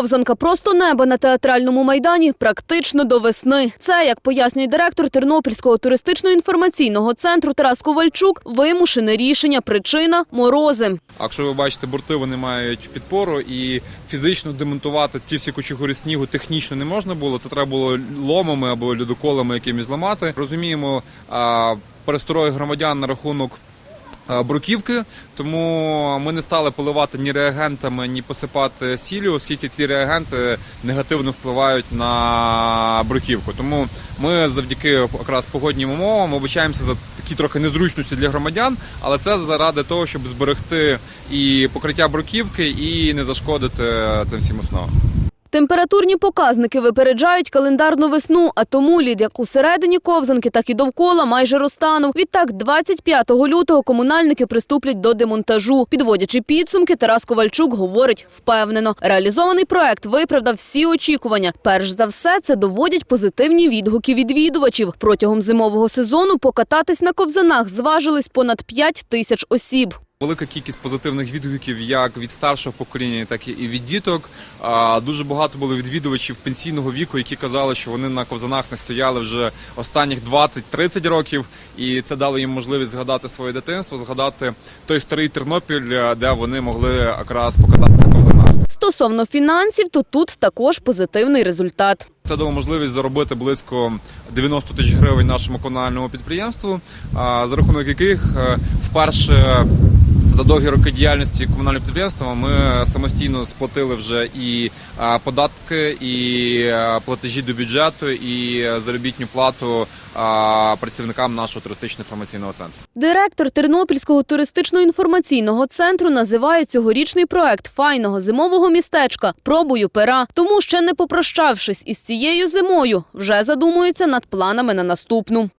Ковзанка просто неба на театральному майдані практично до весни. Це, як пояснює директор Тернопільського туристично-інформаційного центру Тарас Ковальчук, вимушене рішення. Причина морози. А якщо ви бачите, борти вони мають підпору і фізично демонтувати ті всі кучугури снігу технічно не можна було. Це треба було ломами або льодоколами якимись зламати. Розуміємо перестрої громадян на рахунок. А, Бруківки, тому ми не стали поливати ні реагентами, ні посипати сіллю, оскільки ці реагенти негативно впливають на бруківку. Тому ми завдяки якраз погоднім умовам обучаємося за такі трохи незручності для громадян, але це заради того, щоб зберегти і покриття бруківки, і не зашкодити цим всім основам. Температурні показники випереджають календарну весну, а тому лід як усередині ковзанки, так і довкола майже розтанув. Відтак, 25 лютого комунальники приступлять до демонтажу. Підводячи підсумки, Тарас Ковальчук говорить впевнено. Реалізований проект виправдав всі очікування. Перш за все, це доводять позитивні відгуки відвідувачів. Протягом зимового сезону покататись на ковзанах зважились понад 5 тисяч осіб. Велика кількість позитивних відгуків як від старшого покоління, так і від діток. Дуже багато було відвідувачів пенсійного віку, які казали, що вони на ковзанах не стояли вже останніх 20-30 років, і це дало їм можливість згадати своє дитинство, згадати той старий Тернопіль, де вони могли якраз покататися на ковзанах. Стосовно фінансів, то тут також позитивний результат. Це дало можливість заробити близько 90 тисяч гривень нашому комунальному підприємству, за рахунок яких е, вперше за довгі роки діяльності комунального підприємства ми самостійно сплатили вже і податки, і платежі до бюджету, і заробітну плату працівникам нашого туристично-інформаційного центру. Директор Тернопільського туристично-інформаційного центру називає цьогорічний проект файного зимового містечка пробою пера. Тому ще не попрощавшись із цією зимою, вже задумується над планами на наступну.